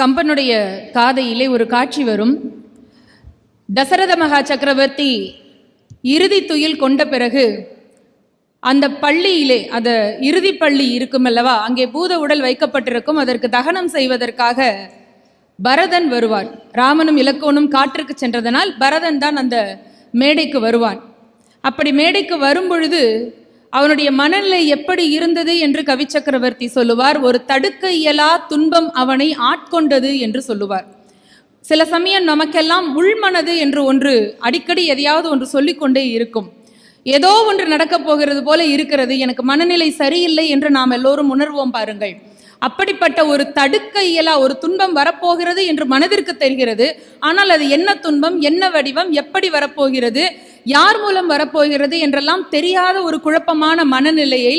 கம்பனுடைய காதையிலே ஒரு காட்சி வரும். தசரத மகா சக்கரவர்த்தி இறுதி துயில் கொண்ட பிறகு அந்த பள்ளியிலே அந்த இறுதி பள்ளி இருக்கும் அல்லவா அங்கே பூத உடல் வைக்கப்பட்டிருக்கும் அதற்கு தகனம் செய்வதற்காக பரதன் வருவார். ராமனும் இலக்கோனும் காற்றுக்கு சென்றதனால் பரதன் தான் அந்த மேடைக்கு வருவான். அப்படி மேடைக்கு வரும் பொழுது அவனுடைய மனநிலை எப்படி இருந்தது என்று கவி சக்கரவர்த்தி சொல்லுவார். ஒரு தடுக்க இயலா துன்பம் அவனை ஆட்கொண்டது என்று சொல்லுவார். சில சமயம் நமக்கெல்லாம் உள்மனது என்று ஒன்று அடிக்கடி எதையாவது ஒன்று சொல்லிக்கொண்டே இருக்கும். ஏதோ ஒன்று நடக்கப் போகிறது போல இருக்கிறது. எனக்கு மனநிலை சரியில்லை என்று நாம் எல்லோரும் உணர்வோம் பாருங்கள். அப்படிப்பட்ட ஒரு தடுக்க இயலா ஒரு துன்பம் வரப்போகிறது என்று மனதிற்கு தெரிகிறது. ஆனால் அது என்ன துன்பம் என்ன வடிவம் எப்படி வரப்போகிறது யார் மூலம் வரப்போகிறது என்றெல்லாம் தெரியாத ஒரு குழப்பமான மனநிலையை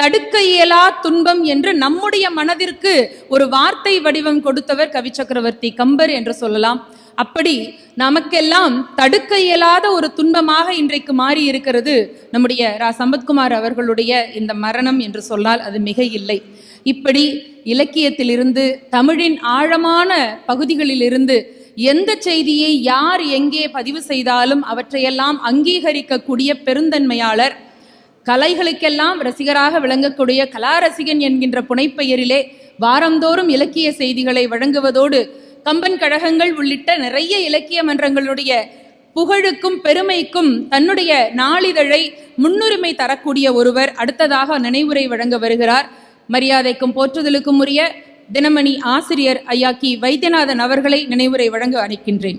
தடுக்க இயலா துன்பம் என்று நம்முடைய மனதிற்கு ஒரு வார்த்தை வடிவம் கொடுத்தவர் கவி சக்கரவர்த்தி கம்பர் என்று சொல்லலாம். அப்படி நமக்கெல்லாம் தடுக்க இயலாத ஒரு துன்பமாக இன்றைக்கு மாறி இருக்கிறது நம்முடைய ரா. சம்பத்குமார் அவர்களுடைய இந்த மரணம் என்று சொன்னால் அது மிக இல்லை. இப்படி இலக்கியத்திலிருந்து தமிழின் ஆழமான பகுதிகளிலிருந்து எந்த செய்தியை யார் எங்கே பதிவு செய்தாலும் அவற்றையெல்லாம் அங்கீகரிக்கக்கூடிய பெருந்தன்மையாளர். கலைகளுக்கெல்லாம் ரசிகராக விளங்கக்கூடிய கலாரசிகன் என்கின்ற புனைப்பெயரிலே வாரந்தோறும் இலக்கிய செய்திகளை வழங்குவதோடு கம்பன் கழகங்கள் உள்ளிட்ட நிறைய இலக்கிய மன்றங்களுடைய புகழுக்கும் பெருமைக்கும் தன்னுடைய நாளிதழை முன்னுரிமை தரக்கூடிய ஒருவர் அடுத்ததாக நினைவுரை வழங்க வருகிறார். மரியாதைக்கும் போற்றுதலுக்கும் உரிய தினமணி ஆசிரியர் ஐயா கி வைத்தியநாதன் அவர்களை நினைவுரை வழங்க அழைக்கின்றேன்.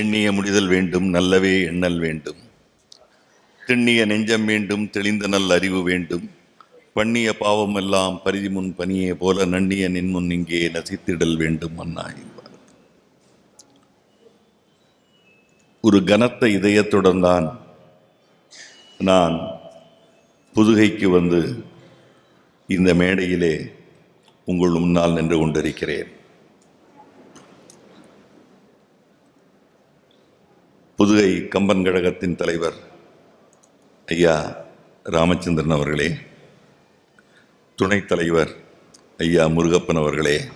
எண்ணிய முடிதல் வேண்டும் நல்லவே எண்ணல் வேண்டும். திண்ணிய நெஞ்சம் வேண்டும் தெளிந்த நல் அறிவு வேண்டும். பண்ணிய பாவம் எல்லாம் பரிதி முன் பணியே போல நன்னிய நின்முன் இங்கே நசித்திடல் வேண்டும் அண்ணா என்பார். ஒரு கனத்த இதயத்துடன் தான் நான் புதுகைக்கு வந்து இந்த மேடையிலே உங்கள் முன்னால் நின்று கொண்டிருக்கிறேன். புதுகை கம்பன் கழகத்தின் தலைவர் ஐயா ராமச்சந்திரன் அவர்களே துணைத் தலைவர் ஐயா முருகப்பன் அவர்களே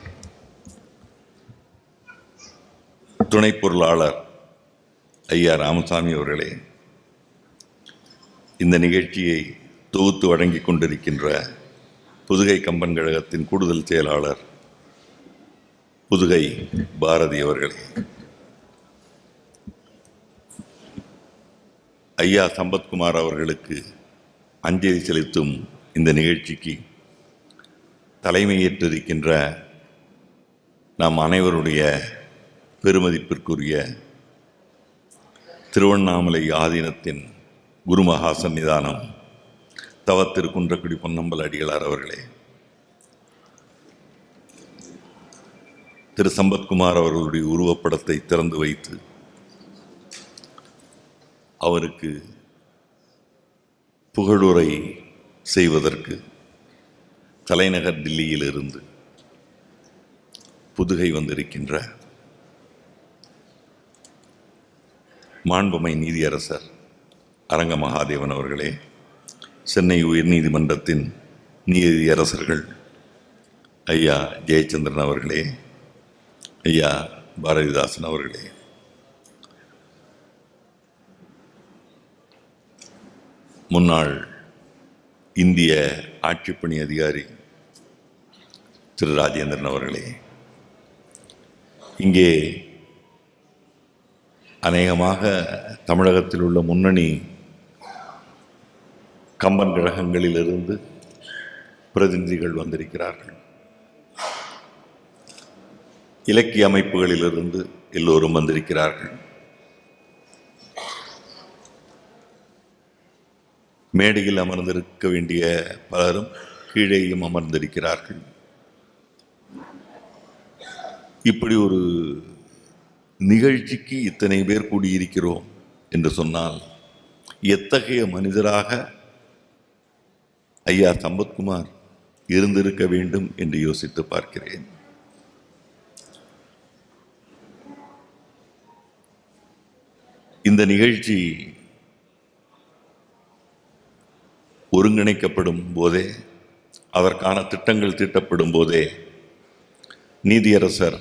துணை பொருளாளர் ஐயா ராமசாமி அவர்களே இந்த நிகழ்ச்சியை தொகுத்து வழங்கி கொண்டிருக்கின்ற புதுகை கம்பன் கழகத்தின் கூடுதல் செயலாளர் புதுகை பாரதி அவர்களே. ஐயா சம்பத்குமார் அவர்களுக்கு அஞ்சலி செலுத்தும் இந்த நிகழ்ச்சிக்கு தலைமையேற்றிருக்கின்ற நாம் அனைவருடைய பெருமதிப்பிற்குரிய திருவண்ணாமலை ஆதீனத்தின் குருமகா சன்னிதானம் தவத்திரு குன்றக்குடி பொன்னம்பல் அடிகளார் அவர்களே. திரு சம்பத்குமார் அவர்களுடைய உருவப்படத்தை திறந்து வைத்து அவருக்கு புகழுரை செய்வதற்கு தலைநகர் டில்லியிலிருந்து புதுகை வந்திருக்கின்ற மாண்புமை நீதியரசர் அரங்க மகாதேவன் அவர்களே சென்னை உயர்நீதிமன்றத்தின் நீதியரசர்கள் ஐயா ஜெயச்சந்திரன் அவர்களே ஐயா பாரதிதாசன் அவர்களே. முன்னாள் இந்திய ஆட்சிப்பணி அதிகாரி திரு ராஜேந்திரன் அவர்களே இங்கே அநேகமாக தமிழகத்தில் உள்ள முன்னணி கம்பன் கழகங்களிலிருந்து பிரதிநிதிகள் வந்திருக்கிறார்கள். இலக்கிய அமைப்புகளிலிருந்து எல்லோரும் வந்திருக்கிறார்கள். மேடையில் அமர்ந்திருக்க வேண்டிய பலரும் கீழேயும் அமர்ந்திருக்கிறார்கள். இப்படி ஒரு நிகழ்ச்சிக்கு இத்தனை பேர் கூடியிருக்கிறோம் என்று சொன்னால் எத்தகைய மனிதராக ஐயா சம்பத்குமார் இருந்திருக்க வேண்டும் என்று யோசித்து பார்க்கிறேன். இந்த நிகழ்ச்சி ஒருங்கிணைக்கப்படும் போதே அதற்கான திட்டங்கள் தீட்டப்படும் போதே நீதியரசர்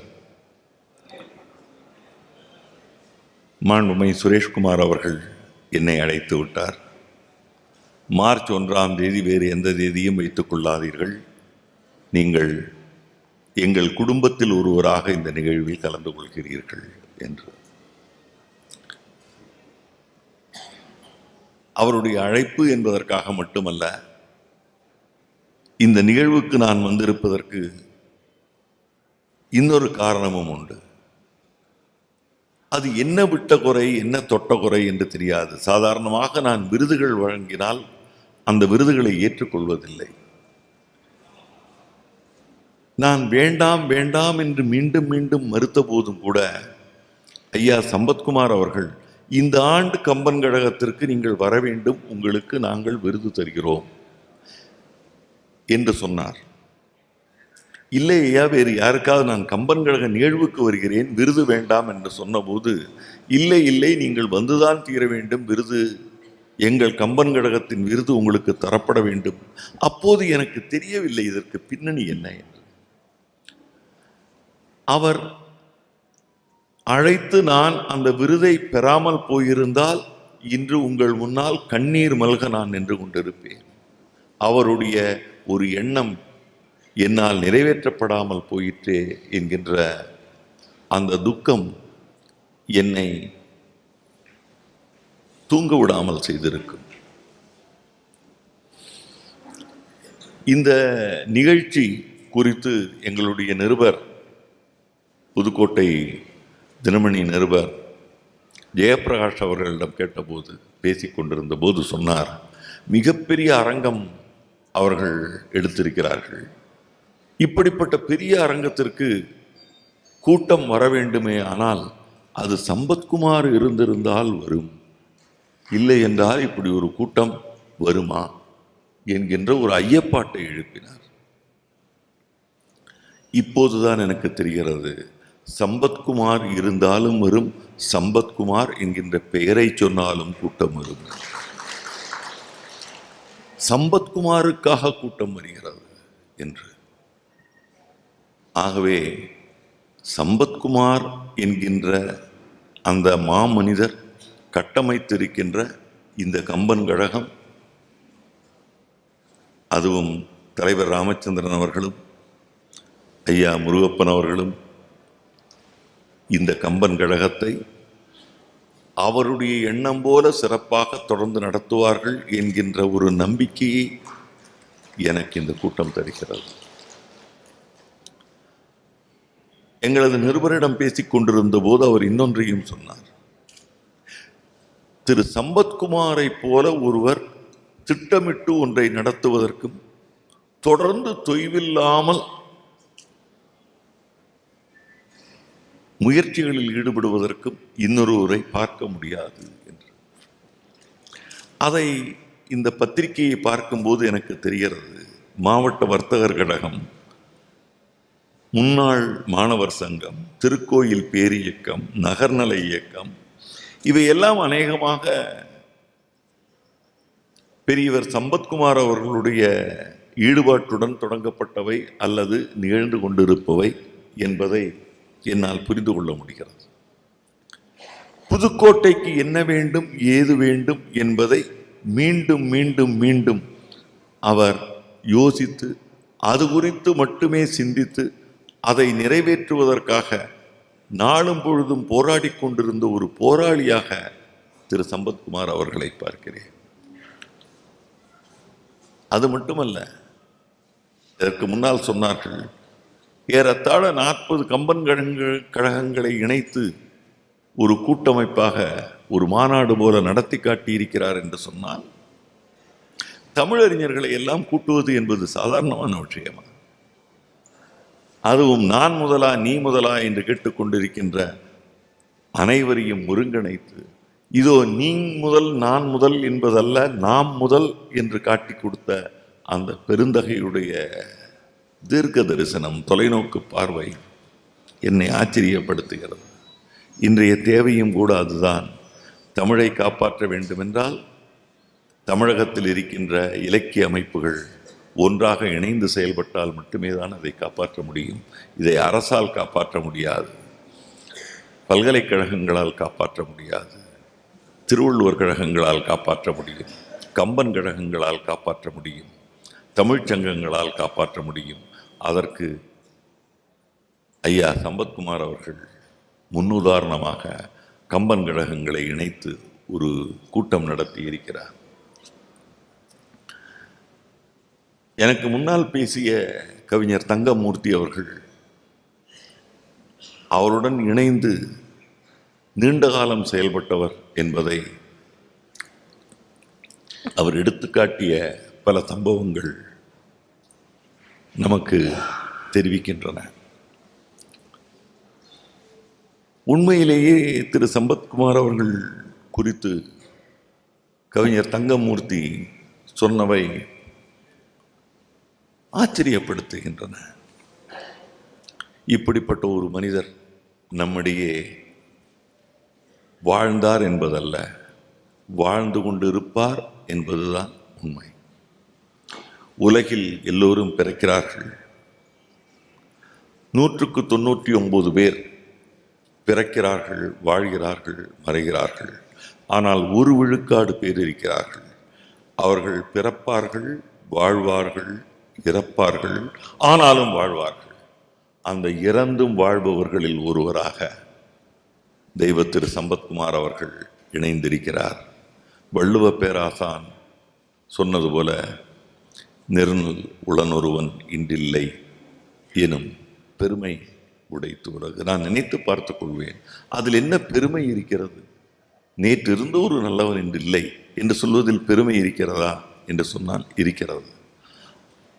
மாண்புமை சுரேஷ்குமார் அவர்கள் என்னை அழைத்து விட்டார். மார்ச் ஒன்றாம் தேதி வேறு எந்த தேதியும் வைத்துக் கொள்ளாதீர்கள். நீங்கள் எங்கள் குடும்பத்தில் ஒருவராக இந்த நிகழ்வில் கலந்து கொள்கிறீர்கள் என்று. அவருடைய அழைப்பு என்பதற்காக மட்டுமல்ல இந்த நிகழ்வுக்கு நான் வந்திருப்பதற்கு இன்னொரு காரணமும் உண்டு. அது என்ன விட்ட குறை என்ன தொட்ட குறை என்று தெரியாது. சாதாரணமாக நான் விருதுகள் வழங்கினால் அந்த விருதுகளை ஏற்றுக்கொள்வதில்லை. நான் வேண்டாம் வேண்டாம் என்று மீண்டும் மீண்டும் மறுத்த போதும் கூட ஐயா சம்பத்குமார் அவர்கள் இந்த ஆண்டு கம்பன் கழகத்திற்கு நீங்கள் வர வேண்டும் உங்களுக்கு நாங்கள் விருது தருகிறோம் என்று சொன்னார். இல்லை ஐயா வேறு யாருக்காவது நான் கம்பன் கழக நிகழ்வுக்கு வருகிறேன் விருது வேண்டாம் என்று சொன்னபோது இல்லை இல்லை நீங்கள் வந்துதான் தீர வேண்டும் விருது எங்கள் கம்பன் கழகத்தின் விருது உங்களுக்கு தரப்பட வேண்டும். அப்போது எனக்கு தெரியவில்லை இதற்கு பின்னணி என்ன என்று. அவர் அழைத்து நான் அந்த விருதை பெறாமல் போயிருந்தால் இன்று உங்கள் முன்னால் கண்ணீர் மல்க நான் நின்று கொண்டிருப்பேன். அவருடைய ஒரு எண்ணம் என்னால் நிறைவேற்றப்படாமல் போயிற்றே என்கின்ற அந்த துக்கம் என்னை தூங்க விடாமல் செய்திருக்கும். இந்த நிகழ்ச்சி குறித்து எங்களுடைய நிருபர் புதுக்கோட்டை தினமணி நிருபர் ஜெயப்பிரகாஷ் அவர்களிடம் கேட்டபோது பேசிக் கொண்டிருந்த போது சொன்னார் மிகப்பெரிய அரங்கம் அவர்கள் எடுத்திருக்கிறார்கள். இப்படிப்பட்ட பெரிய அரங்கத்திற்கு கூட்டம் வர வேண்டுமே ஆனால் அது சம்பத்குமார் இருந்திருந்தால் வரும். இல்லை என்றால் இப்படி ஒரு கூட்டம் வருமா? என்கின்ற ஒரு ஐயப்பாட்டை எழுப்பினார். இப்போதுதான் எனக்கு தெரிகிறது சம்பத்குமார் இருந்தாலும் வரும் சம்பத்குமார் என்கின்ற பெயரை சொன்னாலும் கூட்டம் வரும். சம்பத்குமாருக்காக கூட்டம் வருகிறது என்று. ஆகவே சம்பத்குமார் என்கின்ற அந்த மாமனிதர் கட்டமைத்திருக்கின்ற இந்த கம்பன் கழகம் அதுவும் தலைவர் ராமச்சந்திரன் அவர்களும் ஐயா முருகப்பன் அவர்களும் இந்த கம்பன் கழகத்தை அவருடைய எண்ணம் போல சிறப்பாக தொடர்ந்து நடத்துவார்கள் என்கின்ற ஒரு நம்பிக்கையை எனக்கு இந்த கூட்டம் தருகிறது. எங்களது நிருபரிடம் பேசிக் கொண்டிருந்த போது அவர் இன்னொன்றையும் சொன்னார். திரு சம்பத்குமாரை போல ஒருவர் திட்டமிட்டு ஒன்றை நடத்துவதற்கும் தொடர்ந்து தொய்வில்லாமல் முயற்சிகளில் ஈடுபடுவதற்கும் இன்னொருவரை பார்க்க முடியாது என்று. அதை இந்த பத்திரிகையை பார்க்கும்போது எனக்கு தெரிகிறது. மாவட்ட வர்த்தகர் கழகம் முன்னாள் மாணவர் சங்கம் திருக்கோயில் பேரியக்கம் நகர்நல இயக்கம் இவையெல்லாம் அநேகமாக பெரியவர் சம்பத்குமார் அவர்களுடைய ஈடுபாட்டுடன் தொடங்கப்பட்டவை அல்லது நிகழ்ந்து கொண்டிருப்பவை என்பதை என்னால் புரிந்து கொள்ள முடிகிறது. புதுக்கோட்டைக்கு என்ன வேண்டும் ஏது வேண்டும் என்பதை மீண்டும் மீண்டும் மீண்டும் அவர் யோசித்து அது குறித்து மட்டுமே சிந்தித்து அதை நிறைவேற்றுவதற்காக நாளும் பொழுதும் போராடி கொண்டிருந்த ஒரு போராளியாக திரு சம்பத்குமார் அவர்களை பார்க்கிறேன். அது மட்டுமல்ல இதற்கு முன்னால் சொன்னார்கள் ஏறத்தாழ நாற்பது கம்பன் கழகங்கள் கழகங்களை இணைத்து ஒரு கூட்டமைப்பாக ஒரு மாநாடு போல நடத்தி காட்டியிருக்கிறார் என்று சொன்னால் தமிழறிஞர்களை எல்லாம் கூட்டுவது என்பது சாதாரணமான விஷயமா? அதுவும் நான் முதலா நீ முதலா என்று கேட்டுக்கொண்டிருக்கின்ற அனைவரையும் ஒருங்கிணைத்து இதோ நீ முதல் நான் முதல் என்பதல்ல நாம் முதல் என்று காட்டி கொடுத்த அந்த பெருந்தகையுடைய தீர்க்க தரிசனம் தொலைநோக்கு பார்வை என்னை ஆச்சரியப்படுத்துகிறது. இன்றைய தேவையும் கூட அதுதான் தமிழை காப்பாற்ற வேண்டுமென்றால் தமிழகத்தில் இருக்கின்ற இலக்கிய அமைப்புகள் ஒன்றாக இணைந்து செயல்பட்டால் மட்டுமே தான் அதை காப்பாற்ற முடியும். இதை அரசால் காப்பாற்ற முடியாது. பல்கலைக்கழகங்களால் காப்பாற்ற முடியாது. திருவள்ளுவர் கழகங்களால் காப்பாற்ற முடியும். கம்பன் கழகங்களால் காப்பாற்ற முடியும். தமிழ்ச் சங்கங்களால் காப்பாற்ற முடியும். அதற்கு ஐயா சம்பத்குமார் அவர்கள் முன்னுதாரணமாக கம்பன் கழகங்களை இணைத்து ஒரு கூட்டம் நடத்தி இருக்கிறார். எனக்கு முன்னால் பேசிய கவிஞர் தங்கமூர்த்தி அவர்கள் அவருடன் இணைந்து நீண்ட காலம் செயல்பட்டவர் என்பதை அவர் எடுத்துக்காட்டிய பல சம்பவங்கள் நமக்கு தெரிவிக்கின்றன. உண்மையிலேயே திரு. சம்பத்குமார் அவர்கள் குறித்து கவிஞர் தங்கமூர்த்தி சொன்னவை ஆச்சரியப்படுத்துகின்றன. இப்படிப்பட்ட ஒரு மனிதர் நம்மிடையே வாழ்ந்தார் என்பதல்ல வாழ்ந்து கொண்டிருப்பார் என்பதுதான் உண்மை. உலகில் எல்லோரும் பிறக்கிறார்கள். நூற்றுக்கு தொண்ணூற்றி ஒன்பது பேர் பிறக்கிறார்கள் வாழ்கிறார்கள் மறைகிறார்கள். ஆனால் ஒரு விழுக்காடு பேர் இருக்கிறார்கள். அவர்கள் பிறப்பார்கள் வாழ்வார்கள் இறப்பார்கள் ஆனாலும் வாழ்வார்கள். அந்த இறந்தும் வாழ்பவர்களில் ஒருவராக தெய்வ திரு சம்பத்குமார் அவர்கள் இணைந்திருக்கிறார். வள்ளுவ பேராசான் சொன்னது போல நெருநல் உளனொருவன் இன்றில்லை எனும் பெருமை உடைத்து உலகு. நான் நினைத்து பார்த்துக் கொள்வேன் அதில் என்ன பெருமை இருக்கிறது? நேற்று இருந்த ஒரு நல்லவன் இன்று இல்லை என்று சொல்வதில் பெருமை இருக்கிறதா? என்று சொன்னால் இருக்கிறது.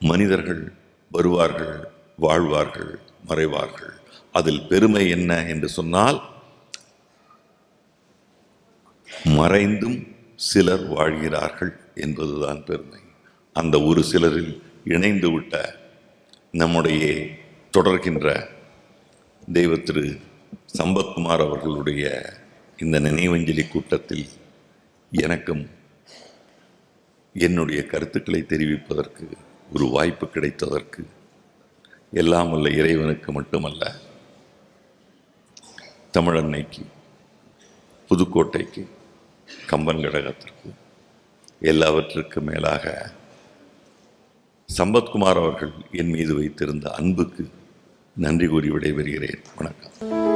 மனிதர்கள் வருவார்கள் வாழ்வார்கள் மறைவார்கள். அதில் பெருமை என்ன என்று சொன்னால் மறைந்தும் சிலர் வாழ்கிறார்கள் என்பதுதான் பெருமை. அந்த ஒரு சிலரில் இணைந்து விட்ட நம்முடைய தொடர்கின்ற தெய்வ திரு சம்பத்குமார் அவர்களுடைய இந்த நினைவஞ்சலி கூட்டத்தில் எனக்கும் என்னுடைய கருத்துக்களை தெரிவிப்பதற்கு ஒரு வாய்ப்பு கிடைத்ததற்கு எல்லாம் உள்ள இறைவனுக்கு மட்டுமல்ல தமிழன்னைக்கு புதுக்கோட்டைக்கு கம்பன் கடகத்திற்கு எல்லாவற்றுக்கும் மேலாக சம்பத்குமார் அவர்கள் என் மீது வைத்திருந்த அன்புக்கு நன்றி கூறி விடைபெறுகிறேன். வணக்கம்.